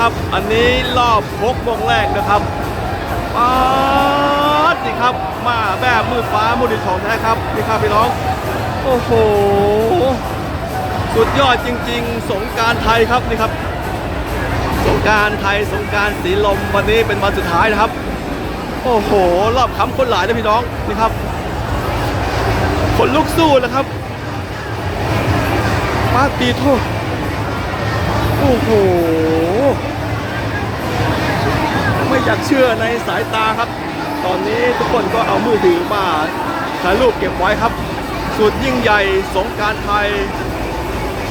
นะครับ อันนี้รอบพกโมงแรกนะครับป๊าดนี่ครับ มาแบบมือฟ้ามือดินของแท้ครับนี่ครับพี่น้อง โอ้โห สุดยอดจริง ๆ สงการไทยครับนี่ครับ สงการไทยสงการสีลมวันนี้เป็นวันสุดท้ายนะครับ โอ้โห รอบค้ำคนหลายนะพี่น้องนี่ครับคนลุกสู้นะครับปาตีโทษโอ้โห ไม่อยากเชื่อในสายตาครับ ตอนนี้ทุกคนก็เอามือถือมาถ่ายรูปเก็บไว้ครับ สุดยิ่งใหญ่สงการไทย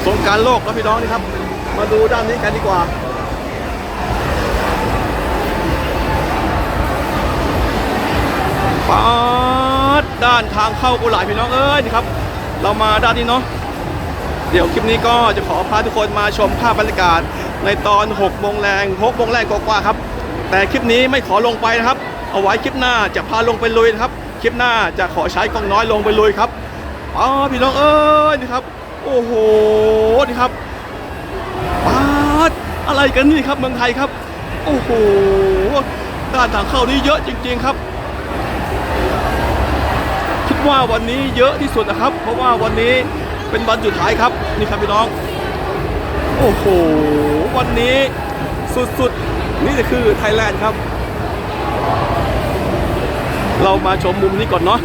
สงการโลกครับพี่น้องนี่ครับ มาดูด้านนี้กันดีกว่าปาดด้านทางเข้ากุหลาบพี่น้องเอ้ยนี่ครับ เรามาด้านนี้เนาะเดี๋ยวคลิปนี้ก็จะขอพาทุกคนมาชมภาพบรรยากาศในตอน6โมงแรง6โมงแรงกว่าๆครับ แต่คลิปนี้ไม่ขอลงไปนะครับ เอาไว้คลิปหน้าจะพาลงไปลุยนะครับ คลิปหน้าจะขอใช้กล้องน้อยลงไปลุยครับอ๋อพี่น้องเอ้ยนี่ครับ โอ้โหนี่ครับปาดอะไรกันนี่ครับเมืองไทยครับ โอ้โหด้านทางเข้านี่เยอะจริง ๆครับ คิดว่าวันนี้เยอะที่สุดนะครับ เพราะว่าวันนี้เป็นวันสุดท้ายครับ นี่ครับพี่น้อง โอ้โห วันนี้สุดๆ นี่จะคือไทยแลนด์ครับ เรามาชมมุมนี้ก่อนเนาะ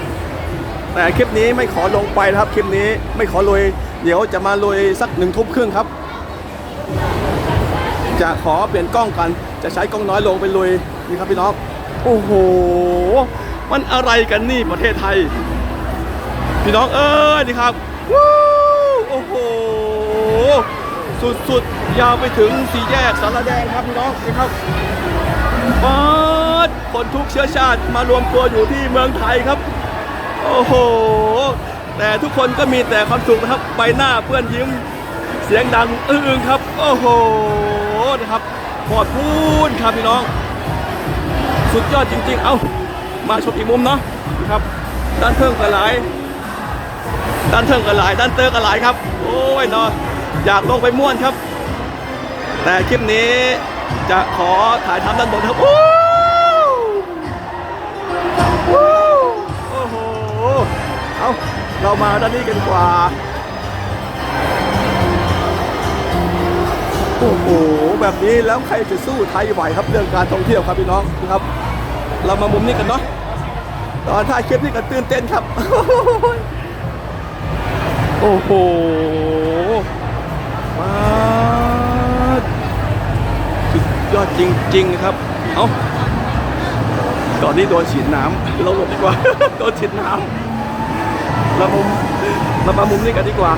แต่คลิปนี้ไม่ขอลงไปนะครับ คลิปนี้ไม่ขอลยเดี๋ยวจะมาลยสักหนึ่งทุ่มครึ่งครับ จะขอเปลี่ยนกล้องกัน จะใช้กล้องน้อยลงไปลยนี่ครับพี่น้องโอ้โห มันอะไรกันนี่ประเทศไทย พี่น้องเอ้ยนี่ครับโอ้โห สุดๆ ยาวไปถึงสี่แยกสารแดงครับพี่น้องนี่ครับปาดคนทุกเชื้อชาติมารวมตัวอยู่ที่เมืองไทยครับ โอ้โห แต่ทุกคนก็มีแต่ความสุขนะครับ ใบหน้าเพื่อนยิ้ม เสียงดังอื้อๆครับ โอ้โห นะครับขอดพูนครับพี่น้อง สุดยอดจริง ๆ เอามาชมอีกมุมเนาะนะครับ ด้านเทิงกระไหลายด้านเทิงกระไหลายด้านเตอร์กระไหลายครับ โอ้ยเนาะ อยากลงไปม่วนครับ แต่คลิปนี้จะขอถ่ายทำด้านบนครับโอ้โหเอาเรามาด้านนี้กันกว่า โอ้โห แบบนี้แล้วใครจะสู้ไทยไหวครับเรื่องการท่องเที่ยวครับพี่น้องนะครับ เรามามุมนี้กันเนาะตอนถ่ายคลิปนี่ก็ตื่นเต้นครับ โอ้โห มาสุดยอดจริง ๆ ครับ เอ้า ตอนนี้โดนฉีดน้ำเราหลบดีกว่า โดนฉีดน้ำเรามุมเรามามุมนี้กันดีกว่า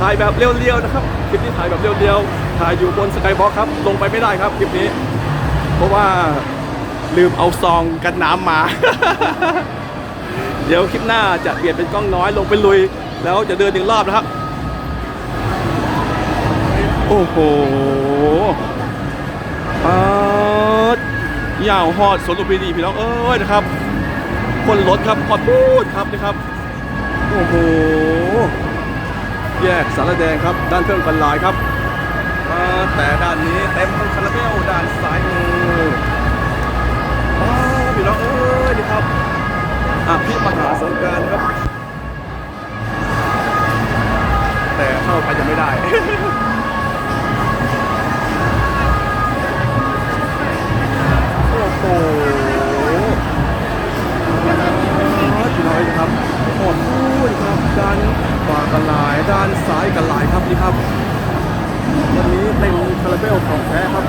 ถ่ายแบบเรียวๆนะครับ คลิปนี้ถ่ายแบบเรียวๆ ถ่ายอยู่บนสกายบ็อกครับ ลงไปไม่ได้ครับคลิปนี้ เพราะว่าลืมเอาซองกันน้ำมา เดี๋ยวคลิปหน้าจะเปลี่ยนเป็นกล้องน้อยลงไปลุย แล้วจะเดินอีกรอบนะครับ โอ้โหปาดยาวฮอดสวนลุมพินีพี่น้องเอ้ยนะครับ คนรถครับฮอดพูดครับนะครับ โอ้โห แยกสารแดงครับ ด้านเครื่องกันลายครับมาแต่ด้านนี้เต็มทั้งคาราเมลด้านซ้ายมืออ้าพี่น้องเอ้ยนี่ครับอะพี่มหาสงการครับ แต่เข้าไปจะไม่ได้ ด้านขวากันหลาย ด้านซ้ายกันหลายครับนี่ครับ วันนี้เต็มคาราเบลของแท้ครับ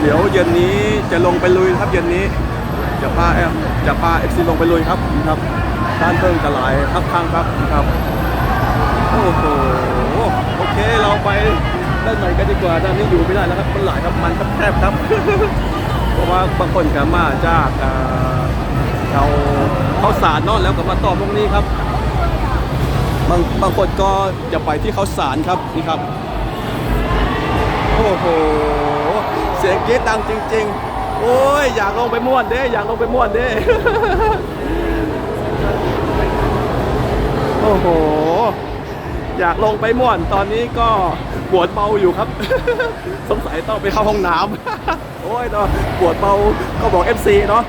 เดี๋ยวเย็นนี้จะลงไปลุยครับเย็นนี้ จะพาแอมจะพาเอฟซีลงไปลุยครับนี่ครับด้านเพิ่งกันหลายครับข้างครับนะครับโอ้โหโอเคเราไปด้านไหนกันดีกว่าด้านนี้อยู่ไม่ได้แล้วครับคนหลายครับมันครับแคบครับ เพราะว่าบางคนก็มาจากอ่าเราเขาสารนอะแล้วก็มาต่อตรงนี้ครับ บางบางคนก็จะไปที่เขาสารครับนี่ครับ โอ้โห เสียงกรี๊ดดังจริง ๆ โอ้ย อยากลงไปม่วนเด้ อยากลงไปม่วนเด้ โอ้โห อยากลงไปม่วน ตอนนี้ก็ปวดเบาอยู่ครับ สงสัยต้องไปเข้าห้องน้ำโอ้ยเนาะปวดเบาก็บอก FC เนาะ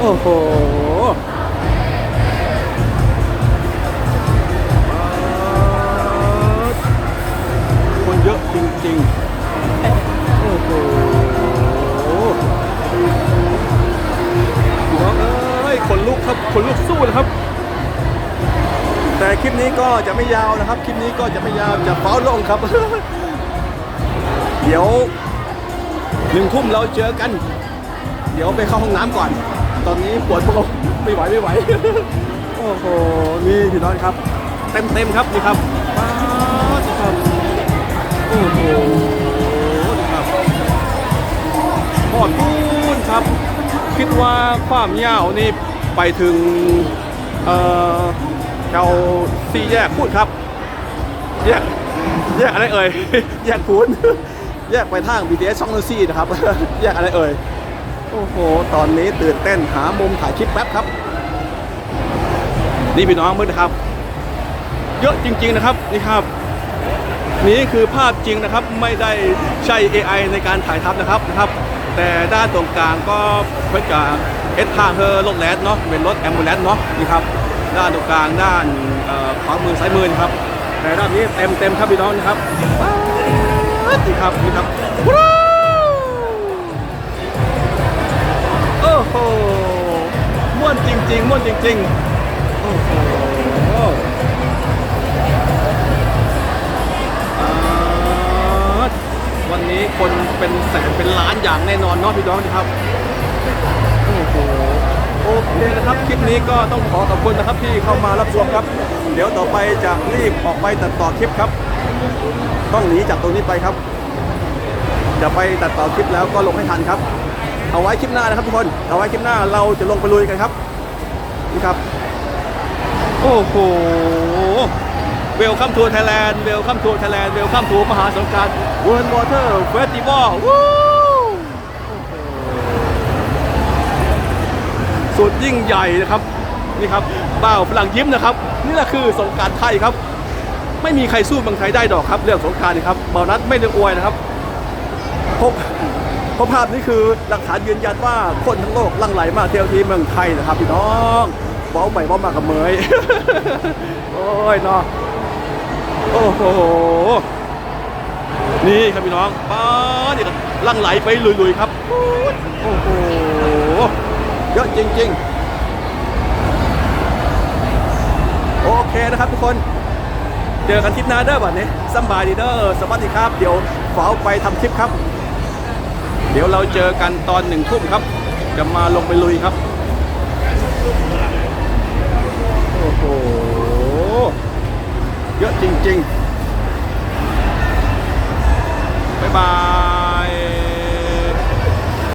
โอ้โห ริงๆ โอ้โหน้องเอ้ยขนลุกครับขนลุกสู้นะครับ แต่คลิปนี้ก็จะไม่ยาวนะครับ คลิปนี้ก็จะไม่ยาวจะเฝ้าลงครับ เดี๋ยวหนึ่งทุ่มเราเจอกัน เดี๋ยวไปเข้าห้องน้ำก่อน ตอนนี้ปวดพวกเราไม่ไหวไม่ไหว โอ้โห นี่พี่น้องครับ เต็มเต็มครับนี่ครับ อ้โหครับพอดพูนครับ คิดว่าความยาวนี่ไปถึง เอ่อแถวสี่แยกพูดครับ แยก แยกอะไรเอ่ย แยกพูนแยกไปทาง BTS ช่องนนซี่นะครับ แยกอะไรเอ่ย โอ้โห ตอนนี้ตื่นเต้นหามุมถ่ายคลิปแป๊บครับ นี่พี่น้องมืดนะครับ เยอะจริง ๆนะครับ นี่ครับ นี่คือภาพจริงนะครับไม่ได้ใช้ AI ในการถ่ายทำนะครับนะครับ แต่ด้านตรงกลางก็เพื่อจะเอสพาเธอรถแลนเนาะเป็นรถแอมบูเลนเนาะนี่ครับด้านตรงกลางด้านขวามือซ้ายมือนะครับ แต่ด้านนี้เต็มเต็มครับพี่น้องนะครับดนี่ครับนี่ครับโอ้โหม่วนจริงๆม่วนจริง ๆ เป็นแสนเป็นล้านอย่างแน่นอนเนาะพี่น้องนะครับโอ้โหโอเคนะครับคลิปนี้ก็ต้องขอขอบคุณนะครับที่เข้ามารับชมครับ เดี๋ยวต่อไปจะรีบออกไปตัดต่อคลิปครับ ต้องหนีจากตรงนี้ไปครับ จะไปตัดต่อคลิปแล้วก็ลงให้ทันครับ เอาไว้คลิปหน้านะครับทุกคนเอาไว้คลิปหน้าเราจะลงไปลุยกันครับนี่ครับ โอ้โห เวลคัมทัวร์ไทยแลนด์เวลคัมทัวร์ไทยแลนด์เวลคัมทัวร์มหาสงกรารเวิร์วอเตอร์เฟสติวัลวู้สุดยิ่งใหญ่นะครับนี่ครับบ่าวฝรั่งยิ้มนะครับ นี่แหละคือสงการไทยครับ ไม่มีใครสู้เมืองไทยได้ดอกครับ เรื่องสงการนี่ครับเบานัดไม่ได้อวยนะครับพบเพราะภาพนี้คือหลักฐานยืนยันว่าคนทั้งโลกลั่งไหลมาเที่ยวที่เมืองไทยนะครับพี่น้องเบ้าไปเบ้ามากับเมยโอ้ยเนาะ โอ้โห นี่ครับพี่น้องป้าเนี่ยลังไหลไปลุยๆครับ โอ้โห เยอะจริง ๆ โอเคนะครับทุกคน เจอกันคลิปหน้าเด้อบัดนี้สบายดีเด้อสวัสดีครับ เดี๋ยวฝาไปทำคลิปครับ เดี๋ยวเราเจอกันตอนหนึ่งทุ่มครับ จะมาลงไปลุยครับ โอ้โห เยอะจริง ๆ บ๊ายบาย